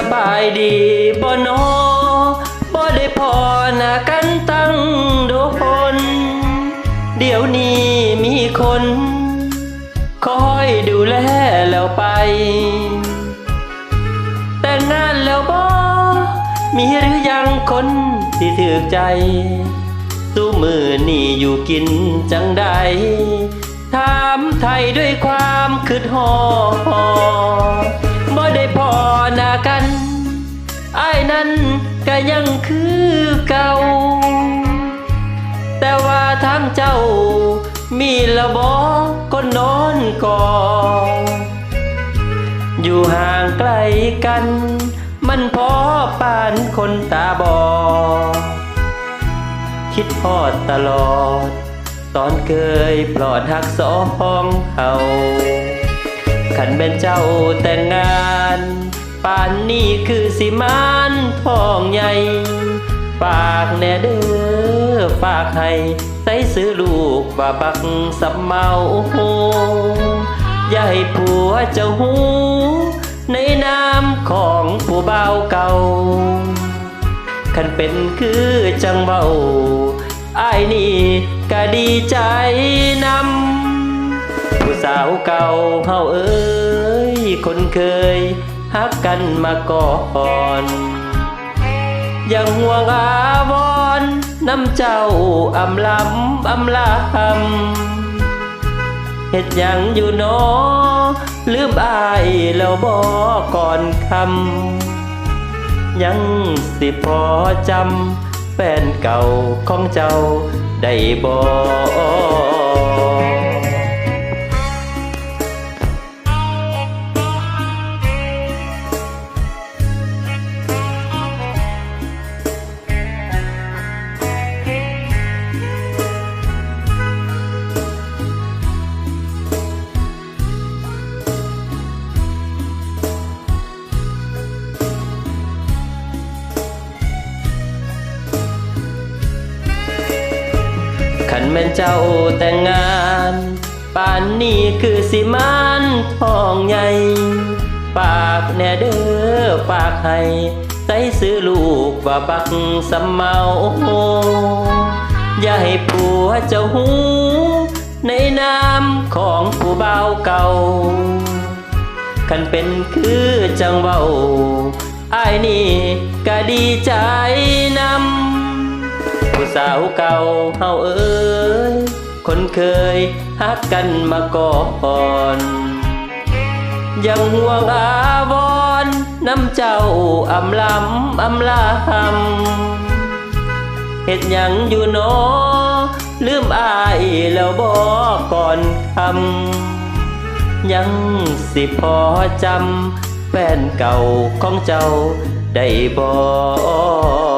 สบายดีบ่นอบ่ได้พอหน้ากันตั้งโดน เดี๋ยวนี้มีคน คอยดูแลแล้วไป แต่งงานแล้วบ่มีหรือยังคนที่ถือใจสู้มือนี่อยู่กินจังใดถามไทยด้วยความคืดหอ นั้นก็ยังคือเก่า แต่ว่าทางเจ้า มีละบอก็นอนก่ออยู่ห่างไกลกัน มันพอปานคนตาบอดคิดพอดตลอด ตอนเคยปลอดหักสองเฮาขันเป็นเจ้าแต่งงาน ป่านนี้คือสิมานทองใหญ่ฝากแน่เด้อฝากให้ใส่ซื้อลูกว่าบักสำเมาอย่าให้ผัวเจ้าหู ในนามของผู้บ่าวเก่า คันเป็นคือจังเบาอายนี่ก็ดีใจนำผู้สาวเก่าเฮาเอ้ย คนเคย ฮักกันมาก่อน ยังห่วงอาวรณ์น้ำเจ้าอำลำอำลำเฮ็ดยังอยู่นอลืมอายแล้วบอกก่อนคำยังสิพอจำแฟนเก่าของเจ้าได้บ่ ขันแม่นเจ้าแต่งงานป่านนี้คือสิมานทองใหญ่ฝากแน่เด้อฝากให้ใส่ซื้อลูกว่าบักสำเมาอย่าให้ผัวเจ้าหูในนามของผู้บ่าเก่า คันเป็นคือจังเว้าอ้ายนี่ก็ดีใจนำ สาวเก่าเฮาเอ้ยคนเคยฮักกันมาก่อน ยังห่วงอาวรณ์น้ำเจ้าอำลำอำลำเฮ็ดหยังอยู่นอลืมอายแล้วบอกก่อนคำยังสิพอจำแฟนเก่าของเจ้าได้บอก